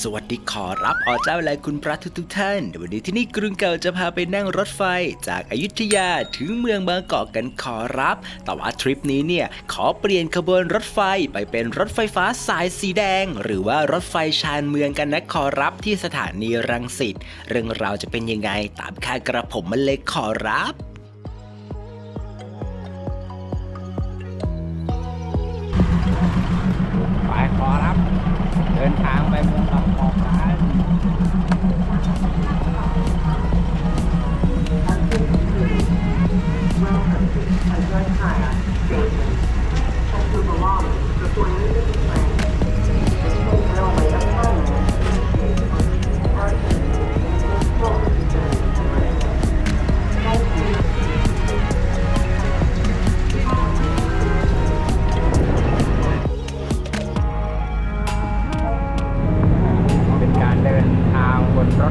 สวัสดีขอรับอเจ้าและคุณพระทุกทุกท่าน วันนี้ที่นี่กรุงเก่าจะพาไปนั่งรถไฟจากอายุทยาถึงเมืองบางกอกกันขอรับ แต่ว่าทริปนี้เนี่ยขอเปลี่ยนขบวนรถไฟไปเป็นรถไฟฟ้าสายสีแดง หรือว่ารถไฟชานเมืองกันนะขอรับที่สถานีรังสิต เรื่องราวจะเป็นยังไงตามค่ากระผมมาเลยขอรับ อง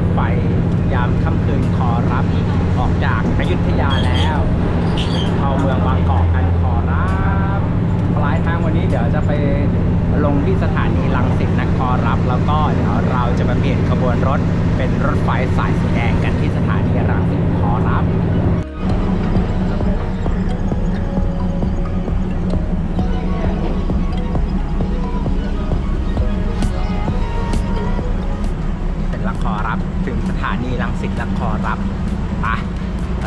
ถไฟยามค่ำคืนขอรับออกจากอยุธยาแล้วเข้าเมืองบางกอกกันขอรับปลายทางวันนี้เดี๋ยวจะไปลงที่สถานีลังสิตนะขอรับ แล้วก็เดี๋ยวเราจะมาเปลี่ยนขบวนรถเป็นรถไฟสายสีแดงกันที่สถานีรัง ถานีรังสิตแล้วขอรับไป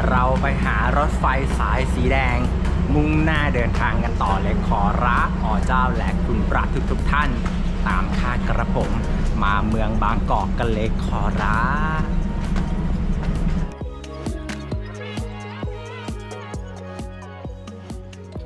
เราไปหารถไฟสายสีแดง มุ่งหน้าเดินทางกันต่อเลยขอรับอ๋อเจ้าและคุณพระทุกทุกท่าน ตามค่ากระผมมาเมืองบางกอกกันเลยขอรับ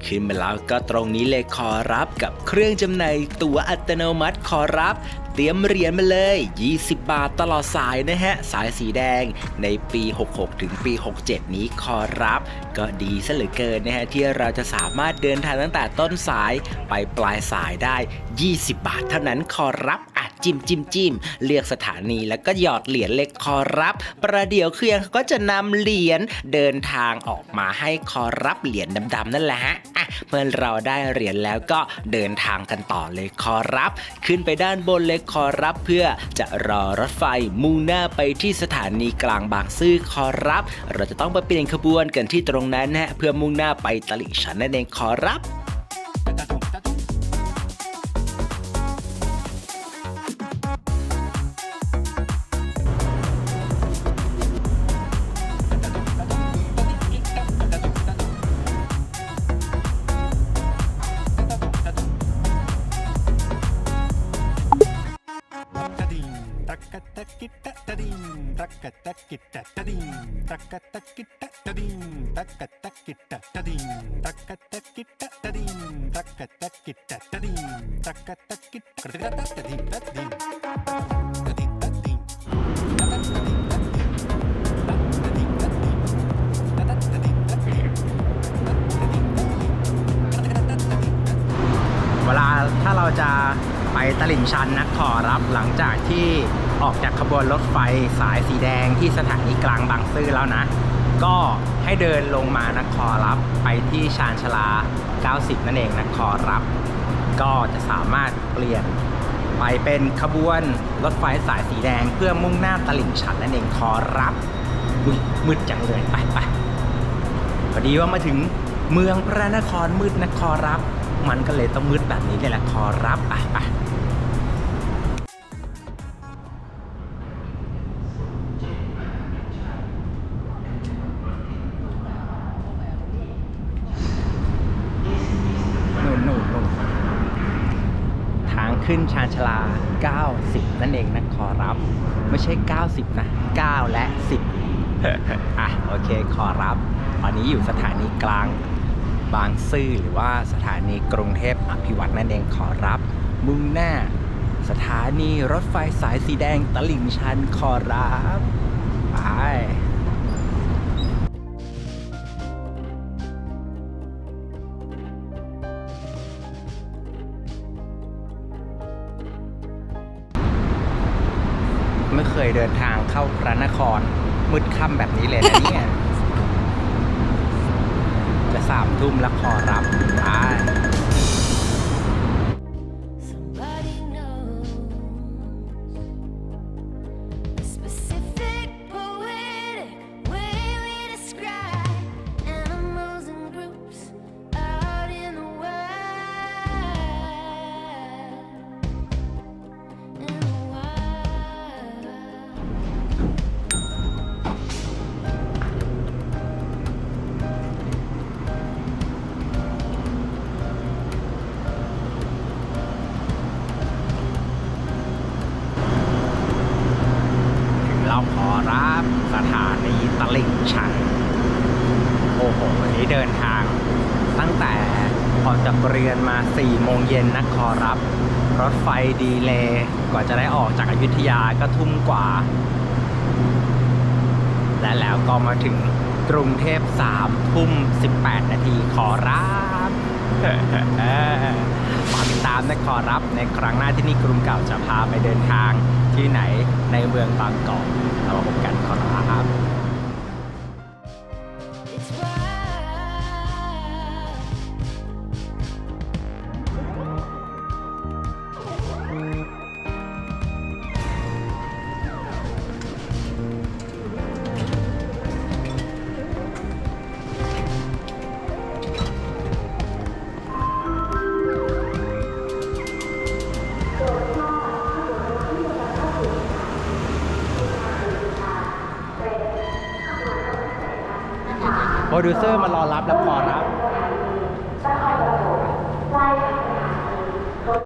ขึ้นมาแล้วก็ตรงนี้เลยขอรับกับเครื่องจำหน่ายตั๋วอัตโนมัติขอรับ ตรียมเหรียญมาเลย 20 บาทตลอดสายนะฮะ สายสีแดงในปี 66 ถึงปี 67 นี้ขอรับ ก็ดีซะเหลือเกินนะฮะ ที่เราจะสามารถเดินทางตั้งแต่ต้นสายไปปลายสายได้ 20 บาทเท่านั้นขอรับ จิ้มจิ้มจิ้มเลือกสถานีแล้วก็หยอดเหรียญเล็กขอรับ ประเดี๋ยวเครื่องก็จะนำเหรียญเดินทางออกมาให้ขอรับเหรียญดำๆนั่นแหละฮะอะเมื่อเราได้เหรียญแล้วก็เดินทางกันต่อเลยขอรับ ขึ้นไปด้านบนเลยขอรับ เพื่อจะรอรถไฟมุ่งหน้าไปที่สถานีกลางบางซื่อขอรับ เราจะต้องไปเปลี่ยนขบวนกันที่ตรงนั้นนะฮะเพื่อมุ่งหน้าไปตลิ่งชันนั่นเองขอรับ กตะกิตะตะดิงตะกตะกิตะตะดิงตะกตะกิตะตะดิงตะกตะกิตะตะดิงตะกตะกิตะตะดิงตะกะตะกิตะตะดิงตะกะตะกิตะตะตะดิงตะดิงตะดิงตะดิงตะตะตะดิงตะดิงตะดิงตะดิงตะตะตะดิงตะดิงเวลาถ้าเราจะไปตลิ่งชันนะขอรับหลังจากที่ ออกจากขบวนรถไฟสายสีแดงที่สถานีกลางบางซื่อแล้วนะ ก็ให้เดินลงมานะขอรับไปที่ชานชาลา 90 นั่นเองนะขอรับ ก็จะสามารถเปลี่ยนไปเป็นขบวนรถไฟสายสีแดงเพื่อมุ่งหน้าตลิ่งชันนั่นเองขอรับอุ๊ยมืดจังเลยไปไปพอดีว่ามาถึงเมืองพระนครมืดนะขอรับ มันก็เลยต้องมืดแบบนี้เลยละขอรับไปไป ขึ้นชานชาลา 90 นั่นเองนะขอรับ ไม่ใช่ 90 นะ 9 และ 10 อะ โอเค ขอรับ ตอนนี้อยู่สถานีกลางบางซื่อหรือว่าสถานีกรุงเทพอภิวัตนั่นเองขอรับ มุ่งหน้า สถานีรถไฟสายสีแดงตลิ่งชันขอรับ ไป ไม่เคยเดินทางเข้าพระนครมืดค่ำแบบนี้เลยนะเนี่ย จะสามทุ่มแล้วขอรับไป ตลิ่งชันโอ้โห วันนี้เดินทางตั้งแต่ออกจากเรือนมา 4 โมงเย็นนะขอรับ รถไฟดีเลย์กว่าจะได้ออกจากอายุทยาก็ทุ่มกว่า และแล้วก็มาถึงกรุงเทพ3ทุ่ม 18 นาทีขอรับฝากติดตามนะขอรับในครั้งหน้าที่นี่กรุงเก่าจะพาไปเดินทางที่ไหนในเมืองบางกอกเรามาพบกันขอรับ โปรดิวเซอร์มารอรับแล้วขอรับ